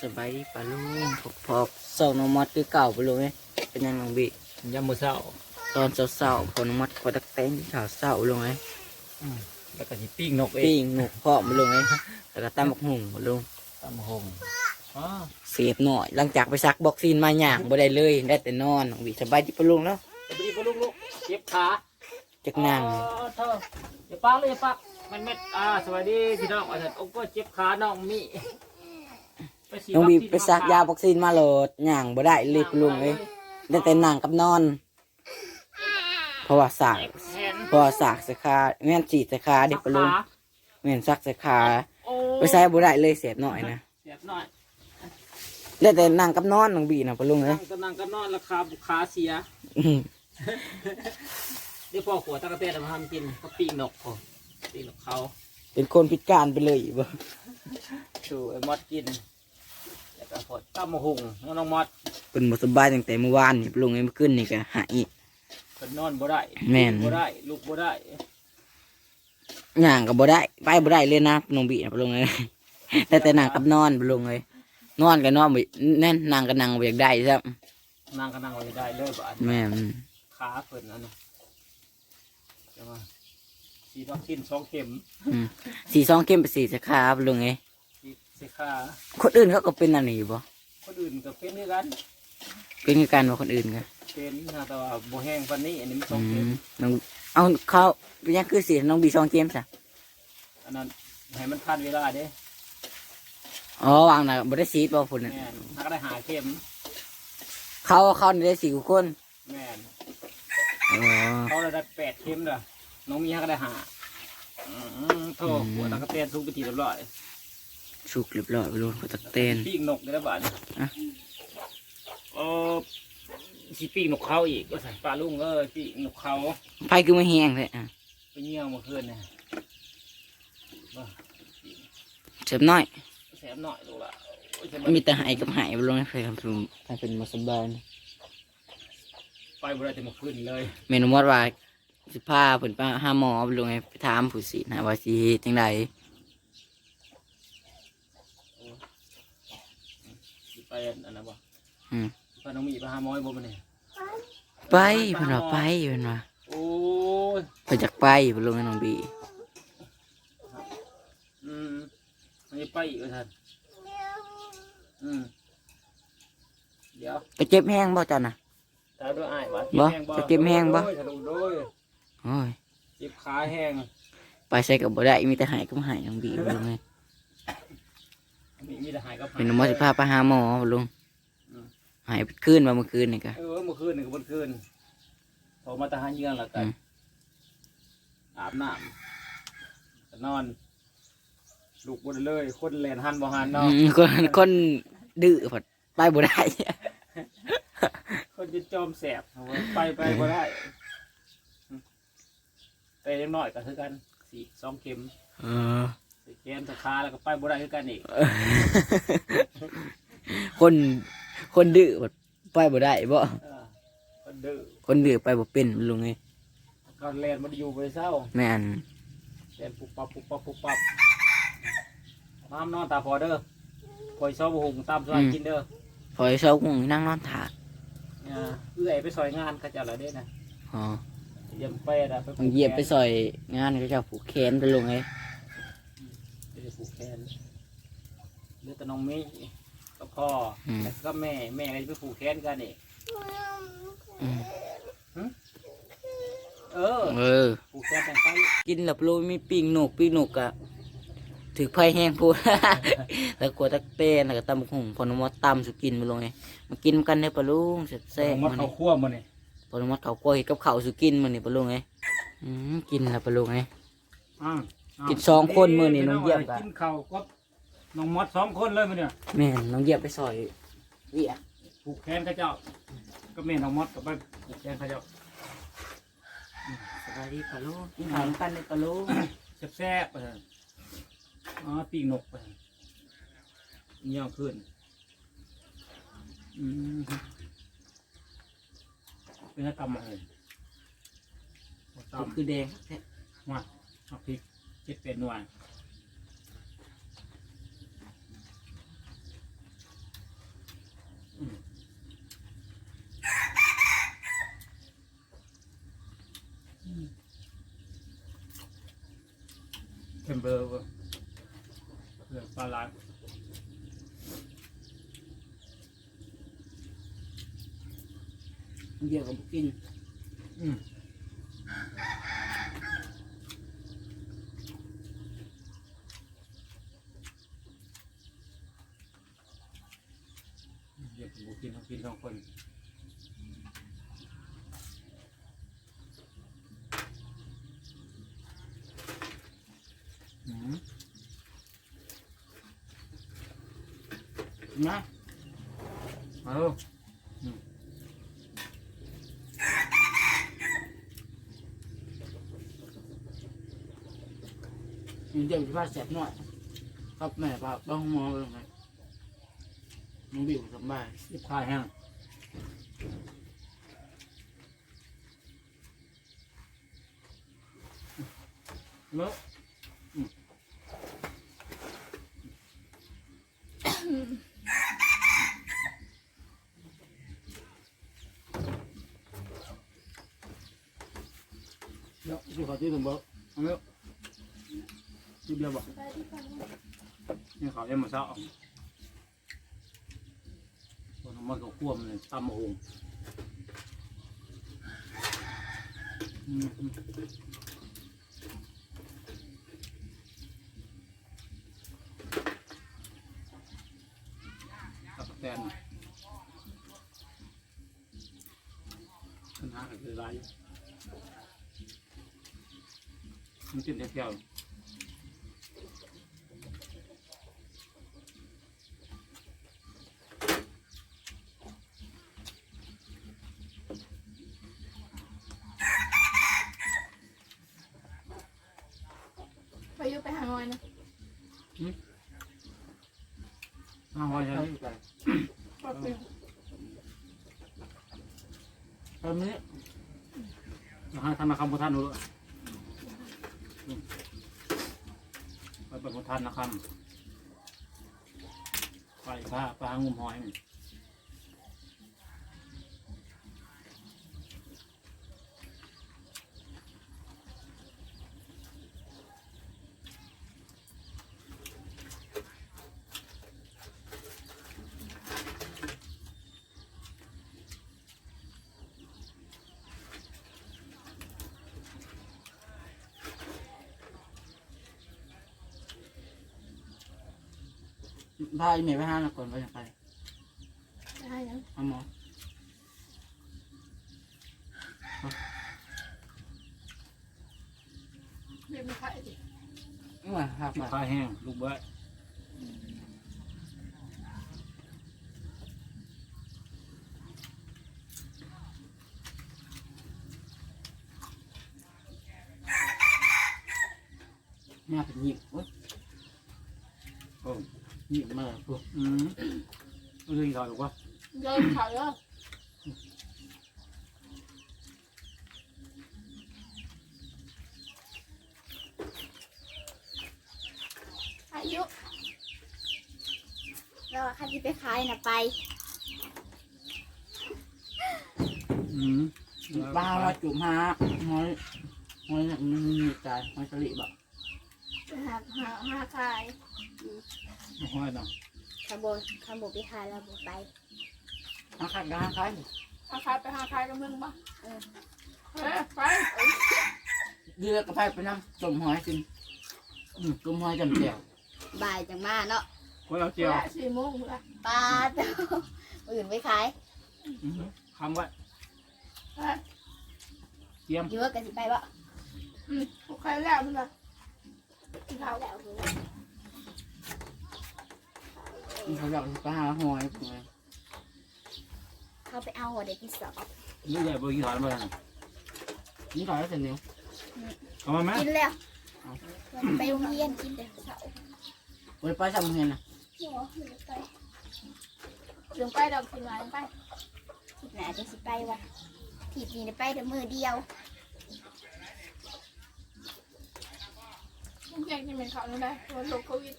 สบายดีปะลุงพกพอกเสาน้องมัดคือเก่าปะลุงเอ้ยเป็นยังน้องบิยามมื้อเช้าตอนเสาๆพอน้องมัดก็ตักแตงที่ขาวเสาลุงเอ้ยอืมแล้วก็สิปิ้งนกเอปิ้งงหนุกเพาะปะลุงเอ้ยแล้วก็ตำบักหุ่งปะลุงตำหงอ๋อเสียบหน่อย หลังจากไปซักบ็อกซีนมาหย่างบ่ได้เลยได้แต่นอนน้องบิสบายดีปะลุงแล้วสวัสดีพ่อลูกลูกเจ็บขาจักนั่งอ๋อเธออย่าปักเลยอย่าปักมันเม็ดอ่าสวัสดีพี่น้องอาจารย์โอ้ก็เจ็บขาน้องมีไป ฉีดน้องบิวัคซีไปซักยาบ็อกซีนมาโหลดหย่างบ่ได้เลยปะลุงเอ้ยได้แต่นั่งกับนอน เพราะว่าสากแขนเพราะว่าสากสาขาแม่นฉีดสาขาเด็กปะลุงขาแม่นซักสาขาโอ้ไปใส่บ่ได้เลยเสียบหน่อยนะเจ็บหน่อยได้แต่นั่งกับนอนน้องบีนะปะลุงเอ้นั่ยงก็นั่งก็นอนราคาบุขาเสียอื้อเดี๋ยวพ่อขวดตะกะเตนมาทำกินก็ปิ้งนกพอปิ้งนกเขาเป็นคนพิการไปเลยบ่ชูไอ้มอดกินแล้ว ก็พอตั้มหุงน้องมอดเป็นบ่สบายตั้งแต่เมื่อวานนี่ปะลุงเอ้ยเมื่อคืนนี่ก็หายอีก เพิ่นนอนบ่ได้แม่น บ่ได้ลุกบ่ได้ย่างก็บ่ได้ไปบ่ได้เลยนะน้องบีนะปะลุงเอ้ยได้แต่นั่งกับนอนปะลุงเอ้ยนอนก็นอนบ่แน่นนั่งก็นั่งบ่อยากได้ซับนั่งก็นั่งบ่ได้เลยบาดแม่นขาเพิ่นนั่นน่ะจะมาฉีดวัคซีนสองเข็มอืมสีซองเข้มไปสีสาขาปะลุงเอ้ยฉีดใส่ขาคนอื่นเขาก็เป็นอันนี้บ่คนอื่นก็เป็นด้วยกันเป็นคือกันว่าคนอื่นก็เป็นนะแต่ว่าบ่แห้งปานนี้อันนี้มันสออืงเข็มมน้องเอาเขาเป็นหยังคือสีน้องบีซองเข้มซะอันนั้นให้มันทันเวลาเด้อ๋อวางน่ะบ่ได้สีดบ่พุ่นน่ะแม่นถ้าก็ได้หาเข็มเขาเขานี่ได้สีกว่าคนแม่นอ๋อเขาได้แปดเข็มเด้อน้องมีฮักก็ได้หาอืมโทษหัวตะกะเตนทุกไปทีเรียบร้อย สุกเรียบร้อยไปลุงพอตักเต้นปีกนกได้แล้วบาดนี้อะเออสิปีกนกเขาอีกก็ใส่ปลาลุงเอ้ยปีกนกเขาไฟคือไม่แห้งเลยอะไปเยี่ยมเมื่อคืนเนี่ยบ่เจ็บน้อยแสบหน่อยดูละโอ้ยจะมีแต่หายกับหายไปลุงให้เคยทำลุงถ้าเป็นมาสบายไปบ่ได้แต่เมื่อคืนเลยเมนูมดว่าสิพาเพิ่นไปหาหมอไปลุงให้ไปถามผู้สินะว่าสิเฮ็ดจังได ไปอันนั้นบ่อืมพาน้องมีไปหาหมอให้บ่มันนี่ไปเพิ่นว่าไปเพิ่นว่าโอ้ยเพิ่นอยากไปไปลุงให้น้องบีอืมมันจะไปอีกว่าท่านอืมเดี๋ยวไปเจ็บแห้งบ่จ้ะน่ะ ตามด้วยอ้ายว่าบ่เจ็บแห้งจะเจ็บแห้งบ่ โอ้ยทะลุโดยโอ้ยเจ็บขาแห้ง ไปใส่กับบ่ได้มีแต่หายกับหายน้องบีไปลุงให้มี มีแต่หายกับหายเมนูมดสิพาไปหาหมอไปลุงอืมหายไปคืนมาเมื่อคืนนี่ก็ เออเมื่อคืนนี่ก็บนคืนโทรมาตาหาเยื่องแล้วกันอืม อาบน้ำก็นอน ลูกบนเลย คนแลนหันบ่หันเนาะอืมคนคนดื้อพอดไปบ่ได้ คนจะจอมแสบเอาไว้ไปไปบ่ได้อืมไปเล็กน้อยก็คือกันสี่สองเข็ม เออสี่ แขนสะขาแล้วก็ไปบ่ได้คือกันอีกคนคนดื้อพอดไปบ่ได้บ่เออคนดื้อคนดื้อไปบ่เป็นลุงไงก็แลนมันอยู่ไปเศร้าแม่นแลนปุบปับปุบปับปุบปับมามนอนตาพอเด้อพอยซอบหุงตามสวายกินเด้อพอเช้าคงนั่งนอนถาดเนี่ยเอื้อยไปซอยงานเขาเจะละเด้นะอ๋อเยี่ยมไปนะไปมันเหยียบไปซอยงานก็จะผูกแขนไปลุงไงไปผูกแขน เลือดตะน้องมีกับพ่ออแล้วก็แม่แม่ก็จะไปผูกแขนกันนี่อืมเออเออ ผูกแขนแต่งไปกินหลับลุยมีปิ้งหนกปิ้งหนกอะถือไผ่แห้งพูด แล้วกลัวตะเต้นแล้วก็ตำบักหุ่งพอนุมัติตำสุกินไปลงไงมากินกันได้อปะลุงแซ่บๆมัดมาเขานี่คั่วมันนี่พอนุมัติเขาวกล้วยกับข้าวสุกินมานี่ปะลุงไงอืมกินแล้วปะลุงไงอ่า กินสองคนมื้อนี้น้องเยี่ยมกะกินข้าวก็น้องมดสองคนเลยมันเนี่ยแม่นน้องเหยียบไปซอยเวียผูกแขนเขาเจ้า ก็แม่น้องมดกับไปผูกแขนเขาเจ้าสบายดีปะลุงกินข้าวกันเลยปะลุงแซ่บๆไปเถอะอ๋อปีกนกไปเถอะเงี้ยวขึ้นอืมเป็นตำมาเลยตำคือแดงแท้ว่าเอาพริก จิบเป็นวันเทมเบอร์เหลืองปลาลาเดี๋ยวกักิน อืม เดี๋ยวผมกินทั้งกินทั้งคนอืมนะมาลูกมันเดี๋ยวที่ว่าแสบหน่อยครับแม่ปากต้องมองเลย ไงน้องบิวสบายยิบคายแห้งแล้วเดี๋ยวที่เขาที่ถึงบอกเอาแล้วยิบเดียวบอกนี่เขาวยังมาเช้าตอนนั้น มันก็ควมเลยตำมะฮงอืมอืมตับแตนปัญหาก็คือไรอยู่มันกินแต่เที่ยว ไปอยุไปหาหน่อยนะ อ้าวว่าใช่ ใช่กัน ปรับเปลี่ยน ตอนนี้นะฮะท่านมาคำพุทธานุไปเป็นพุทธานะคำไปผ้าปลางุมหอยนี่ พาอีเมลไปห้าหน่อยก่อนไปยังไปได้ยังเอาหมอเรียนไม่ค่อยดินี่มาครับที่มาพาแห้งลูกเบ้ย แม่เป็นหยิบเว้ย โอ้ หยิบมาพวกอืมเรื่องเขาหรือว่าเดินเขาเยอะอายุแล้วคันที่ไปขายน่ะไปอืมบ้าว่าจุ่มหาห้อยห้อยเนี่ยมันมีใจห้อยสลิบอะไปหาหาหาขาย ห้อยนะขบนขบไปขายแล้วบ่ไปหาขายก็หาขายหาขายไปหาขายกับมึงปะเออเฮ้ยไปดีแล้วก็ไปไปนั่งจมหอยกินอืมจมหอยจำแจ่วบ่ายจังมาเนาะคนเอาเจีเจ้ายวสี่โมงละปลาเต้าอื่นไปขายอืมคำไว้เฮ้ยเจียมอยู่ว่ากันสิไปบ่อืมกูใครแล้วมึงละกินข้าวแล้วคือ เขาอยากไปหาหอยพวกนี้เขาไปเอาหัวเด็กที่สอบเรื่องใหญ่บริการมาแล้วนี่ก่อนแล้วเสร็จนิ้วเอามาไหมกินแล้ววันไปโรงเรียนกินแต่เสาร์ไปไปทำเงินนะหัวไม่ได้ไปเดี๋ยวไปดอกกินหลายไปทิศหนาจะสิไปวะทิศนี้ได้ไปแต่มือเดียวมึงอยากกินเป็นข้าวนั่นได้วันโลกโควิด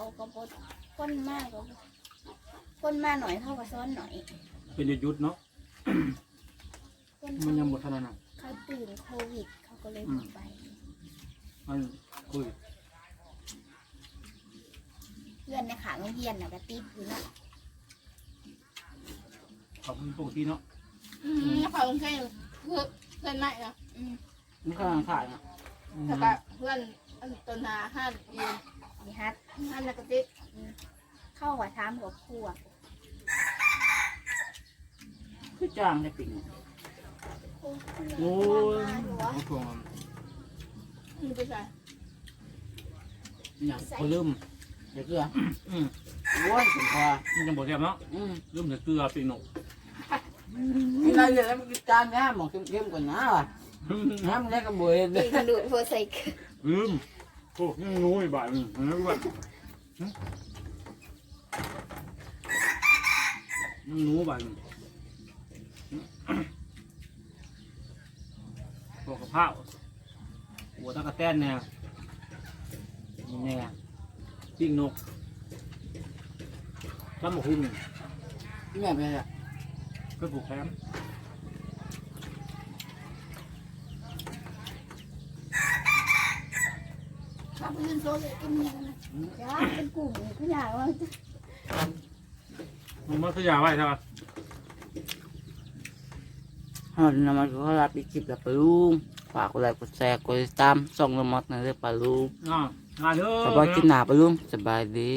เขาก็บดคนมากก็คนมาหน่อยเขาก็ซ้อนหน่อยเป็นหยุดๆเนาะ คนมันยังหมดเท่านั้นนะเขาตื่นโควิด เขาก็เลยบ่ไปมันคุยเพื่อนในขาโรงเรียนน่ะก็ติดอยู่เนาะขอบคุณปกติเนาะอืมแล้วเขาแค่เพื่อนเพื่อนไม่เนาะอืมมันกำลังถ่ายนะแต่ก็เพื่อนอันต้นหาห้าเย็น นี่ฮัทห้านักกะติกเข้าว่าถามกับครัวคือจ้างได้ปิ่งโอ้ยมาหัวเอาพวงมีไปใส่อย่างพอลืมเดี๋ยวเกลืออืมโอ้ยผมพอมันจะบอกแซ่บเนาะอืมลืมแต่เกลือปีกนกกินอะไรเลยแล้วมันกินจานนะหมอกเข้มๆก่อนนะว่ะน้ำมันได้กระบวยเลตียกระดูดโฟใส่เกลือลืม โอ้ยังงูอีกบ่ายนึงนะว่ายังงูบ่ายนึงพวกกระเพราหัวตะกะแตนเนี่ยนี่เนี่ยปิ้งนกลำบากหุ่นที่แม่เป็นอะก็ปลูกแค มข้าวพื้นโซ่เลยกินเนี่ยนะจ้าเป็นกลุ่มขยายว่ามันมันขยายไว้ใช่ปะฮอนน้ำมันก็รับอีกคลิปแล้วปะลุงฝากกดไลค์กดแชร์กดติดตามส่องละมดนะเด้อปะลุงอ่างานเด้อ สบายกินหนาปะลุงสบายดี